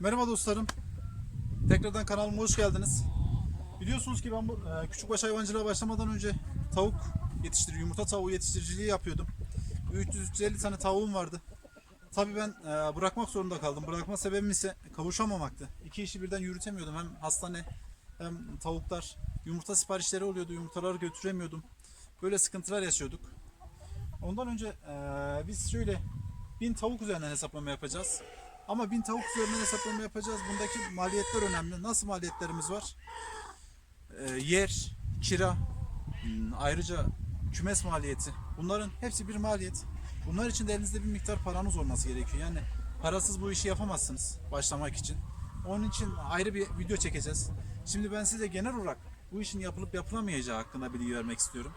Merhaba dostlarım. Tekrardan kanalıma hoş geldiniz. Biliyorsunuz ki ben bu e, küçükbaş hayvancılığa başlamadan önce tavuk yetiştir, yumurta tavuğu yetiştiriciliği yapıyordum. 350 tane tavuğum vardı. Tabii ben e, bırakmak zorunda kaldım. Bırakma sebebim ise kavuşamamaktı. İki işi birden yürütemiyordum. Hem hastane hem tavuklar. Yumurta siparişleri oluyordu. Yumurtaları götüremiyordum. Böyle sıkıntılar yaşıyorduk. Ondan önce e, biz şöyle bin tavuk üzerinden hesaplama yapacağız. Ama bin tavuk üzerinden hesaplama yapacağız. Bundaki maliyetler önemli. Nasıl maliyetlerimiz var? E, yer, kira, hmm, ayrıca kümes maliyeti. Bunların hepsi bir maliyet. Bunlar için de elinizde bir miktar paranız olması gerekiyor. Yani parasız bu işi yapamazsınız başlamak için. Onun için ayrı bir video çekeceğiz. Şimdi ben size genel olarak bu işin yapılıp yapılamayacağı hakkında bilgi vermek istiyorum.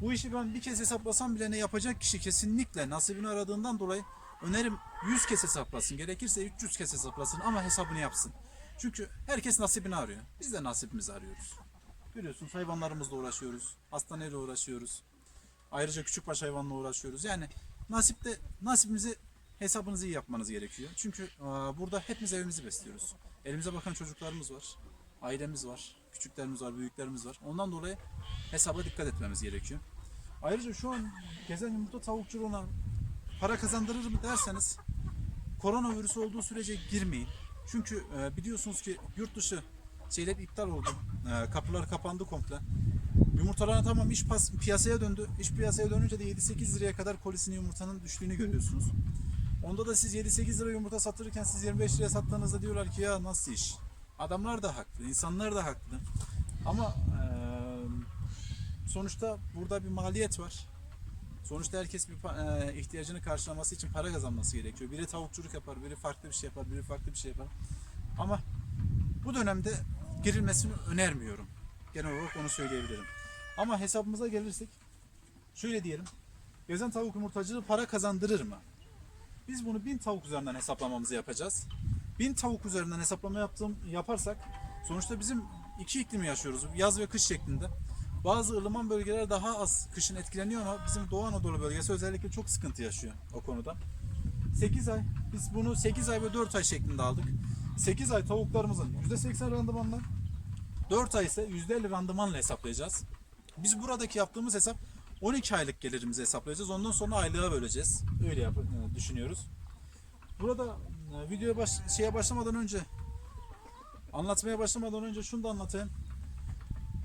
Bu işi ben bir kez hesaplasam bile ne yapacak kişi kesinlikle nasibini aradığından dolayı önerim 100 kez hesaplasın. Gerekirse 300 kez hesaplasın ama hesabını yapsın. Çünkü herkes nasibini arıyor. Biz de nasibimizi arıyoruz. Görüyorsunuz hayvanlarımızla uğraşıyoruz. Hastaneyle uğraşıyoruz. Ayrıca küçükbaş hayvanla uğraşıyoruz. Yani nasipte nasibimizi hesabınızı iyi yapmanız gerekiyor. Çünkü burada hepimiz evimizi besliyoruz. Elimize bakan çocuklarımız var. Ailemiz var. Küçüklerimiz var, büyüklerimiz var. Ondan dolayı hesaba dikkat etmemiz gerekiyor. Ayrıca şu an gezen yumurta tavukçuluğuna para kazandırır mı derseniz koronavirüs olduğu sürece girmeyin. Çünkü e, biliyorsunuz ki yurt dışı şeyler iptal oldu. E, kapılar kapandı komple. Yumurtaların tamam iş pas- piyasaya döndü. İş piyasaya dönünce de 7-8 liraya kadar kolisini yumurtanın düştüğünü görüyorsunuz. Onda da siz 7-8 lira yumurta satırken siz 25 liraya sattığınızda diyorlar ki ya nasıl iş? Adamlar da haklı, insanlar da haklı. Ama eee, sonuçta burada bir maliyet var. Sonuçta herkes bir eee, ihtiyacını karşılaması için para kazanması gerekiyor. Biri tavukçuluk yapar, biri farklı bir şey yapar, biri farklı bir şey yapar. Ama bu dönemde girilmesini önermiyorum. Genel olarak onu söyleyebilirim. Ama hesabımıza gelirsek şöyle diyelim. Gezen tavuk yumurtacılığı para kazandırır mı? Biz bunu 1000 tavuk üzerinden hesaplamamızı yapacağız. 1000 tavuk üzerinden hesaplama yaptığım yaparsak sonuçta bizim iki iklimi yaşıyoruz. Yaz ve kış şeklinde. Bazı ılıman bölgeler daha az kışın etkileniyor ama bizim Doğu Anadolu bölgesi özellikle çok sıkıntı yaşıyor o konuda. 8 ay biz bunu 8 ay ve 4 ay şeklinde aldık. 8 ay tavuklarımızın %80 randımanla 4 ay ise %50 randımanla hesaplayacağız. Biz buradaki yaptığımız hesap 12 aylık gelirimizi hesaplayacağız. Ondan sonra aylığa böleceğiz. Öyle yap e, düşünüyoruz. Burada e, videoya baş, şeye başlamadan önce anlatmaya başlamadan önce şunu da anlatayım.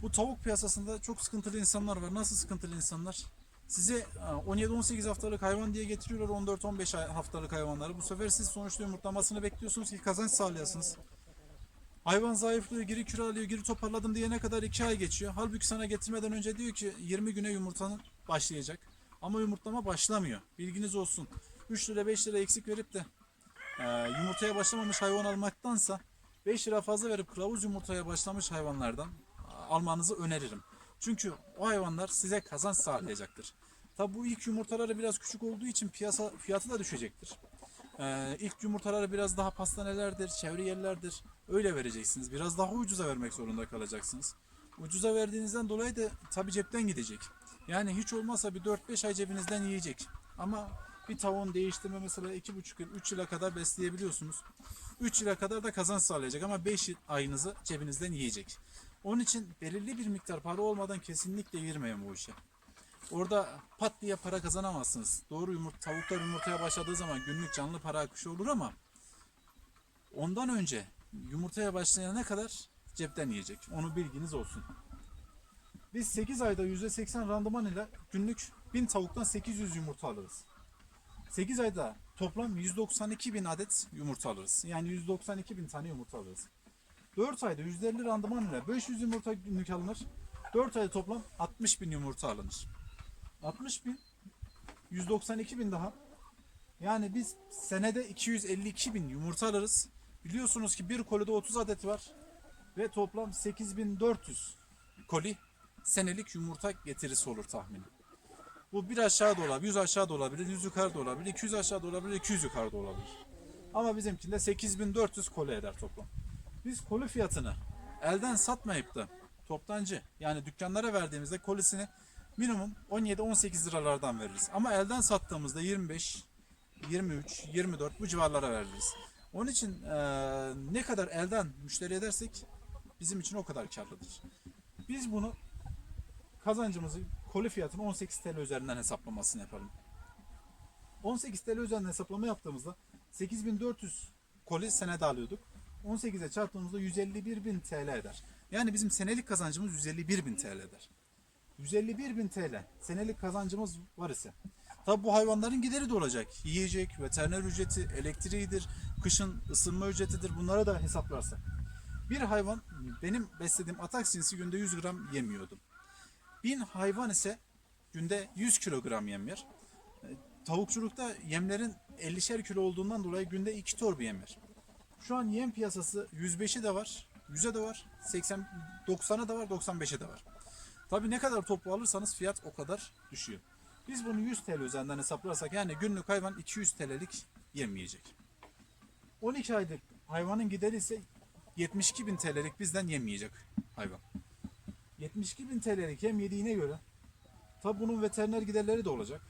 Bu tavuk piyasasında çok sıkıntılı insanlar var. Nasıl sıkıntılı insanlar? Size e, 17-18 haftalık hayvan diye getiriyorlar 14-15 ay- haftalık hayvanları. Bu sefer siz sonuçta yumurtlamasını bekliyorsunuz ki kazanç sağlayasınız. Hayvan zayıflıyor, geri kilo alıyor, geri toparladım diyene kadar 2 ay geçiyor. Halbuki sana getirmeden önce diyor ki 20 güne yumurtanın başlayacak. Ama yumurtlama başlamıyor. Bilginiz olsun. 3 lira 5 lira eksik verip de e, yumurtaya başlamamış hayvan almaktansa 5 lira fazla verip kılavuz yumurtaya başlamış hayvanlardan e, almanızı öneririm. Çünkü o hayvanlar size kazanç sağlayacaktır. Tabi bu ilk yumurtaları biraz küçük olduğu için piyasa fiyatı da düşecektir. Ee, ilk yumurtaları biraz daha pastanelerdir, çevre yerlerdir. Öyle vereceksiniz. Biraz daha ucuza vermek zorunda kalacaksınız. Ucuza verdiğinizden dolayı da tabi cepten gidecek. Yani hiç olmazsa bir 4-5 ay cebinizden yiyecek. Ama bir tavuğun değiştirme mesela 2,5 yıl, 3 yıla kadar besleyebiliyorsunuz. 3 yıla kadar da kazanç sağlayacak ama 5 ayınızı cebinizden yiyecek. Onun için belirli bir miktar para olmadan kesinlikle girmeyin bu işe. Orada pat diye para kazanamazsınız. Doğru yumurta, tavuklar yumurtaya başladığı zaman günlük canlı para akışı olur ama ondan önce yumurtaya başlayana kadar cepten yiyecek. Onu bilginiz olsun. Biz 8 ayda %80 randıman ile günlük 1000 tavuktan 800 yumurta alırız. 8 ayda toplam 192 bin adet yumurta alırız. Yani 192 bin tane yumurta alırız. 4 ayda %50 randıman ile 500 yumurta günlük alınır. 4 ayda toplam 60 bin yumurta alınır. 60 bin 192 bin daha. Yani biz senede 252 bin yumurta alırız. Biliyorsunuz ki bir kolide 30 adet var. Ve toplam 8400 koli senelik yumurta getirisi olur tahmini. Bu bir aşağı da olabilir, 100 aşağı da olabilir, 100 yukarı da olabilir, 200 aşağı da olabilir, 200 yukarı da olabilir. Ama bizimkinde 8400 koli eder toplam. Biz koli fiyatını elden satmayıp da toptancı yani dükkanlara verdiğimizde kolisini minimum 17-18 liralardan veririz. Ama elden sattığımızda 25, 23, 24 bu civarlara veririz. Onun için e, ne kadar elden müşteri edersek bizim için o kadar karlıdır. Biz bunu kazancımızı koli fiyatını 18 TL üzerinden hesaplamasını yapalım. 18 TL üzerinden hesaplama yaptığımızda 8400 koli senede alıyorduk. 18'e çarptığımızda 151.000 TL eder. Yani bizim senelik kazancımız 151.000 TL eder. 151.000 TL senelik kazancımız var ise Tabi bu hayvanların gideri de olacak. Yiyecek, veteriner ücreti, elektriğidir, kışın ısınma ücretidir. Bunları da hesaplarsak. Bir hayvan benim beslediğim atak sinsi günde 100 gram yemiyordu. Bin hayvan ise günde 100 kilogram yem yer. Tavukçulukta yemlerin 50'şer kilo olduğundan dolayı günde 2 torba yem yer. Şu an yem piyasası 105'i de var, 100'e de var, 80 90'a da var, 95'e de var. Tabii ne kadar toplu alırsanız fiyat o kadar düşüyor. Biz bunu 100 TL üzerinden hesaplarsak yani günlük hayvan 200 TL'lik yem yiyecek. 12 aylık hayvanın gideri ise 72 bin TL'lik bizden yem yiyecek hayvan. 72 bin TL'lik yem yediğine göre tabi bunun veteriner giderleri de olacak.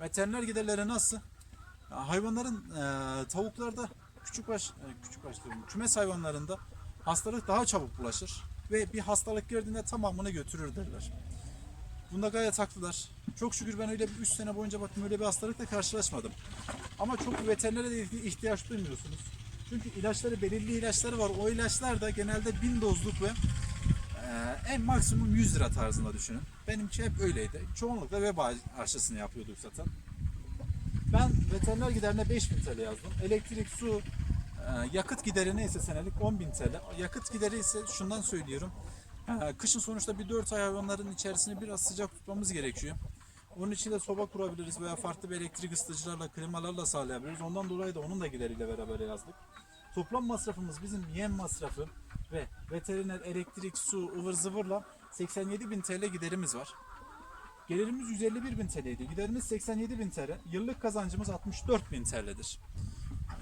Veteriner giderleri nasıl? Ya hayvanların e, tavuklarda küçük baş, e, küçük baş diyorum, kümes hayvanlarında hastalık daha çabuk bulaşır ve bir hastalık gördüğünde tamamını götürür derler. Bunda gayet haklılar. Çok şükür ben öyle bir 3 sene boyunca bakın öyle bir hastalıkla karşılaşmadım. Ama çok bir veterinere de ihtiyaç duymuyorsunuz. Çünkü ilaçları belirli ilaçları var. O ilaçlar da genelde 1000 dozluk ve e, en maksimum 100 lira tarzında düşünün. Benimki hep öyleydi. Çoğunlukla veba aşısını yapıyorduk zaten. Ben veteriner giderine 5000 TL yazdım. Elektrik, su, e, yakıt gideri neyse senelik 10.000 TL. Yakıt gideri ise şundan söylüyorum. E, Kışın sonuçta bir 4 ay hayvanların içerisini biraz sıcak tutmamız gerekiyor. Onun için de soba kurabiliriz veya farklı bir elektrik ısıtıcılarla, klimalarla sağlayabiliriz. Ondan dolayı da onun da gideriyle beraber yazdık. Toplam masrafımız bizim yem masrafı ve veteriner, elektrik, su, ıvır zıvırla 87 bin TL giderimiz var. Gelirimiz 151 bin TL'ydi. Giderimiz 87 bin TL. Yıllık kazancımız 64 bin TL'dir.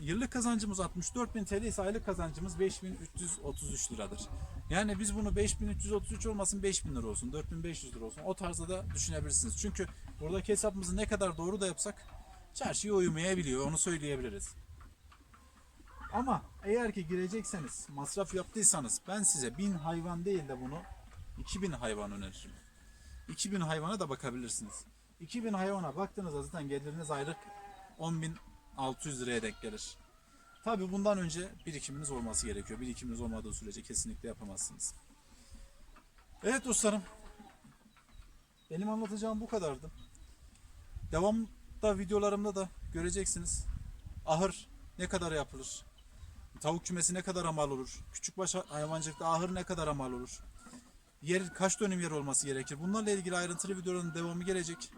Yıllık kazancımız 64 bin TL ise aylık kazancımız 5333 liradır. Yani biz bunu 5333 olmasın 5000 lira olsun, 4500 lira olsun o tarzda da düşünebilirsiniz. Çünkü buradaki hesabımızı ne kadar doğru da yapsak çarşıya uyumayabiliyor onu söyleyebiliriz. Ama eğer ki girecekseniz, masraf yaptıysanız ben size 1000 hayvan değil de bunu 2000 hayvan öneririm. 2000 hayvana da bakabilirsiniz. 2000 hayvana baktığınızda zaten geliriniz aylık 10.600 liraya denk gelir. Tabii bundan önce birikiminiz olması gerekiyor. Birikiminiz olmadığı sürece kesinlikle yapamazsınız. Evet dostlarım. Benim anlatacağım bu kadardı. Devamda videolarımda da göreceksiniz. Ahır ne kadar yapılır? Tavuk kümesi ne kadar mal olur? Küçükbaş hayvancılıkta ahır ne kadar mal olur? Yer kaç dönüm yer olması gerekir? Bunlarla ilgili ayrıntılı videoların devamı gelecek.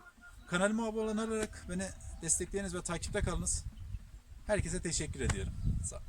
Kanalıma abone olarak beni destekleyiniz ve takipte kalınız. Herkese teşekkür ediyorum. Sağ olun.